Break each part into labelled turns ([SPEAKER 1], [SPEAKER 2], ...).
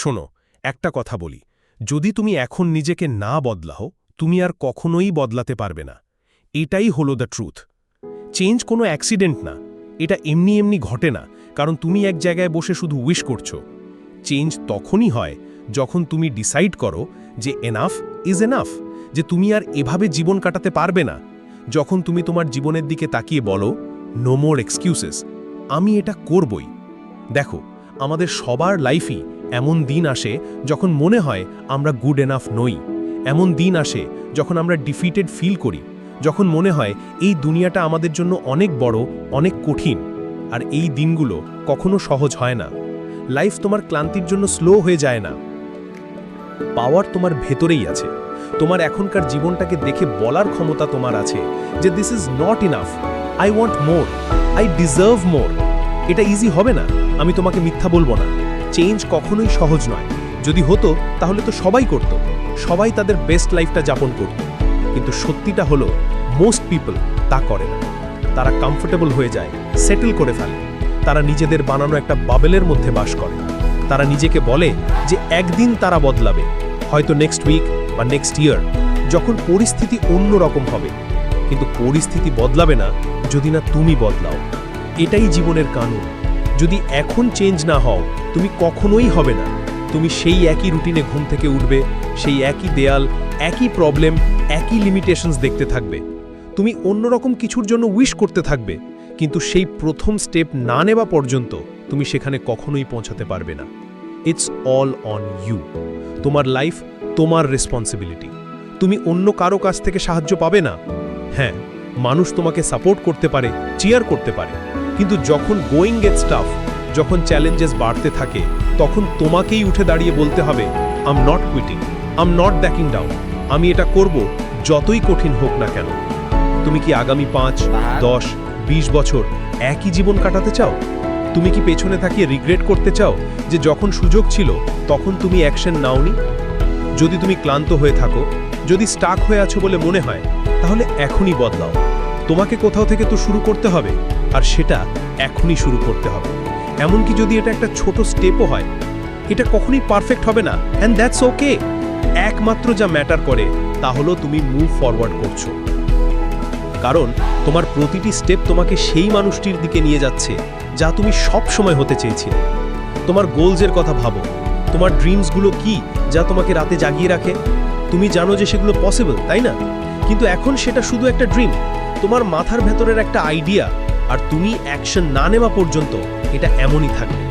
[SPEAKER 1] শোনো, একটা কথা বলি। যদি তুমি এখন নিজেকে না বদলাও, তুমি আর কখনোই বদলাতে পারবে না। এটাই হলো দ্য ট্রুথ চেঞ্জ কোনো অ্যাক্সিডেন্ট না। এটা এমনি এমনি ঘটে না, কারণ তুমি এক জায়গায় বসে শুধু উইশ করছ। চেঞ্জ তখনই হয় যখন তুমি ডিসাইড করো যে এনাফ ইজ এনাফ যে তুমি আর এভাবে জীবন কাটাতে পারবে না। যখন তুমি তোমার জীবনের দিকে তাকিয়ে বলো নো মোর এক্সকিউসেস আমি এটা করবই। দেখো, আমাদের সবার লাইফই এমন দিন আসে যখন মনে হয় আমরা গুড এনাফ নই। এমন দিন আসে যখন আমরা ডিফিটেড ফিল করি, যখন মনে হয় এই দুনিয়াটা আমাদের জন্য অনেক বড়, অনেক কঠিন। আর এই দিনগুলো কখনো সহজ হয় না। লাইফ তোমার ক্লান্তির জন্য স্লো হয়ে যায় না। পাওয়ার তোমার ভেতরেই আছে। তোমার এখনকার জীবনটাকে দেখে বলার ক্ষমতা তোমার আছে যে this is not enough I want more I deserve more এটা ইজি হবে না। আমি তোমাকে মিথ্যা বলব না। চেঞ্জ কখনোই সহজ নয়। যদি হতো, তাহলে তো সবাই করত। সবাই তাদের বেস্ট লাইফটা যাপন করত। কিন্তু সত্যিটা হলো মোস্ট পিপল তা করে না। তারা কমফোর্টেবল হয়ে যায় সেটেল করে ফেলে। তারা নিজেদের বানানো একটা বাবেলের মধ্যে বাস করে। তারা নিজেকে বলে যে একদিন তারা বদলাবে। হয়তো নেক্সট উইক বা নেক্সট ইয়ার যখন পরিস্থিতি অন্য রকম হবে। কিন্তু পরিস্থিতি বদলাবে না যদি না তুমি বদলাও। এটাই জীবনের কানুন। যদি এখন চেঞ্জ না হও, তুমি কখনোই হবে না। তুমি সেই একই রুটিনে ঘুম থেকে উঠবে, সেই একই দেয়াল, একই প্রবলেম একই লিমিটেশনস দেখতে থাকবে। তুমি অন্যরকম কিছুর জন্য উইশ করতে থাকবে, কিন্তু সেই প্রথম স্টেপ না নেওয়া পর্যন্ত তুমি সেখানে কখনোই পৌঁছাতে পারবে না। ইটস অল অন ইউ তোমার লাইফ তোমার রেসপন্সিবিলিটি তুমি অন্য কারও কাছ থেকে সাহায্য পাবে না। হ্যাঁ মানুষ তোমাকে সাপোর্ট করতে পারে চিয়ার করতে পারে। কিন্তু যখন গোয়িং গেটস টাফ যখন চ্যালেঞ্জেস বাড়তে থাকে, তখন তোমাকেই উঠে দাঁড়িয়ে বলতে হবে I'm not quitting I'm not backing down আমি এটা করব যতই কঠিন হোক না কেন। তুমি কি আগামী পাঁচ, দশ, বিশ বছর একই জীবন কাটাতে চাও? তুমি কি পেছনে থাকিয়ে রিগ্রেট করতে চাও যে যখন সুযোগ ছিল, তখন তুমি অ্যাকশন নাওনি? যদি তুমি ক্লান্ত হয়ে থাকো, যদি স্টাক হয়ে আছো বলে মনে হয়, তাহলে এখনই বদলাও। তোমাকে কোথাও থেকে তো শুরু করতে হবে। আর সেটা এখনই শুরু করতে হবে। এমনকি যদি এটা একটা ছোট স্টেপও হয়, এটা কখনই পারফেক্ট হবে না। অ্যান্ড দ্যাটস ওকে একমাত্র যা ম্যাটার করে, তা হলো তুমি মুভ ফরওয়ার্ড করছ। কারণ তোমার প্রতিটি স্টেপ তোমাকে সেই মানুষটির দিকে নিয়ে যাচ্ছে, যা তুমি সব সময় হতে চেয়েছিলে। তোমার গোলসের কথা ভাবো। তোমার ড্রিমসগুলো কি, যা তোমাকে রাতে জাগিয়ে রাখে? তুমি জানো যে সেগুলো পসিবল তাই না? কিন্তু এখন সেটা শুধু একটা ড্রিম তোমার মাথার ভেতরের একটা আইডিয়া আর তুমি অ্যাকশন না নেওয়া পর্যন্ত এটা এমনই থাকবে।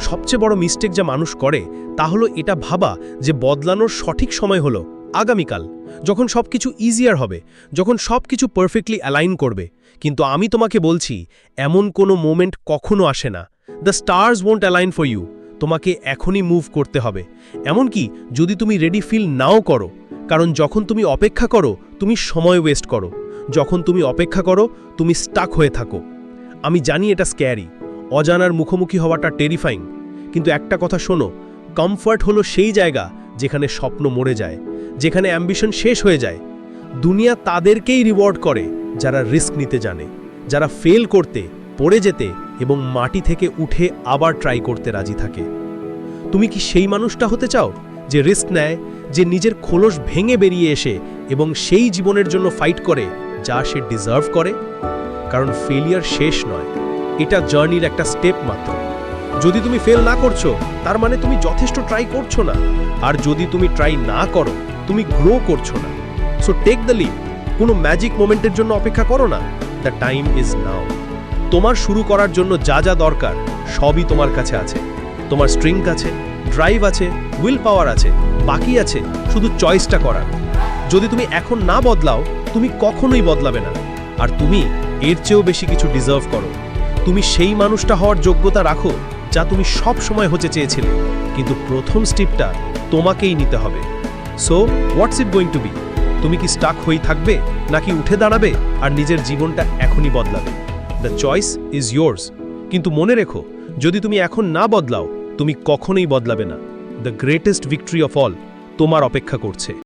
[SPEAKER 1] সবচেয়ে বড় মিস্টেক যা মানুষ করে, তা হলো এটা ভাবা যে বদলানোর সঠিক সময় হলো আগামীকাল, যখন সব কিছু ইজিয়ার হবে, যখন সব কিছু পারফেক্টলি অ্যালাইন করবে। কিন্তু আমি তোমাকে বলছি, এমন কোনো মোমেন্ট কখনো আসে না। The stars won't align for you তোমাকে এখনই মুভ করতে হবে। এমনকি যদি তুমি রেডি ফিল নাও করো, কারণ যখন তুমি অপেক্ষা করো, তুমি সময় ওয়েস্ট করো। যখন তুমি অপেক্ষা করো তুমি স্টাক হয়ে থাকো। আমি জানি এটা স্ক্যারি অজানার মুখোমুখি হওয়াটা টেরিফাইং কিন্তু একটা কথা শোনো কমফর্ট হলো সেই জায়গা যেখানে স্বপ্ন মরে যায়, যেখানে অ্যাম্বিশন শেষ হয়ে যায়। দুনিয়া তাদেরকেই রিওয়ার্ড করে যারা রিস্ক নিতে জানে, যারা ফেল করতে, পড়ে যেতে এবং মাটি থেকে উঠে আবার ট্রাই করতে রাজি থাকে। তুমি কি সেই মানুষটা হতে চাও যে রিস্ক নেয়, যে নিজের খোলস ভেঙে বেরিয়ে এসে এবং সেই জীবনের জন্য ফাইট করে যা সে ডিজার্ভ করে, কারণ ফেলিয়ার শেষ নয়। এটা জার্নির একটা স্টেপ মাত্র। যদি তুমি ফেল না করছ, তার মানে তুমি যথেষ্ট ট্রাই করছ না। আর যদি তুমি ট্রাই না করো, তুমি গ্রো করছ না। সো টেক দ্য লিড কোনো ম্যাজিক মোমেন্টের জন্য অপেক্ষা করো না। দ্য টাইম ইজ নাও তোমার শুরু করার জন্য যা যা দরকার, সবই তোমার কাছে আছে। তোমার স্ট্রিং আছে ড্রাইভ আছে উইল পাওয়ার আছে, বাকি আছে, শুধু চয়েসটা করার। যদি তুমি এখন না বদলাও, তুমি কখনোই বদলাবে না। আর তুমি এর চেয়েও বেশি কিছু ডিজার্ভ করো। তুমি সেই মানুষটা হওয়ার যোগ্যতা রাখো, যা তুমি সব সময় হতে চেয়েছিলে। কিন্তু প্রথম স্টেপটা তোমাকেই নিতে হবে। So what's it going to be তুমি কি স্টাক হয়েই থাকবে, নাকি উঠে দাঁড়াবে, আর নিজের জীবনটা এখনই বদলাবে? দ্য চয়েস ইজ ইয়োর্স কিন্তু মনে রেখো, যদি তুমি এখন না বদলাও, তুমি কখনোই বদলাবে না। The greatest victory of all তোমার অপেক্ষা করছে।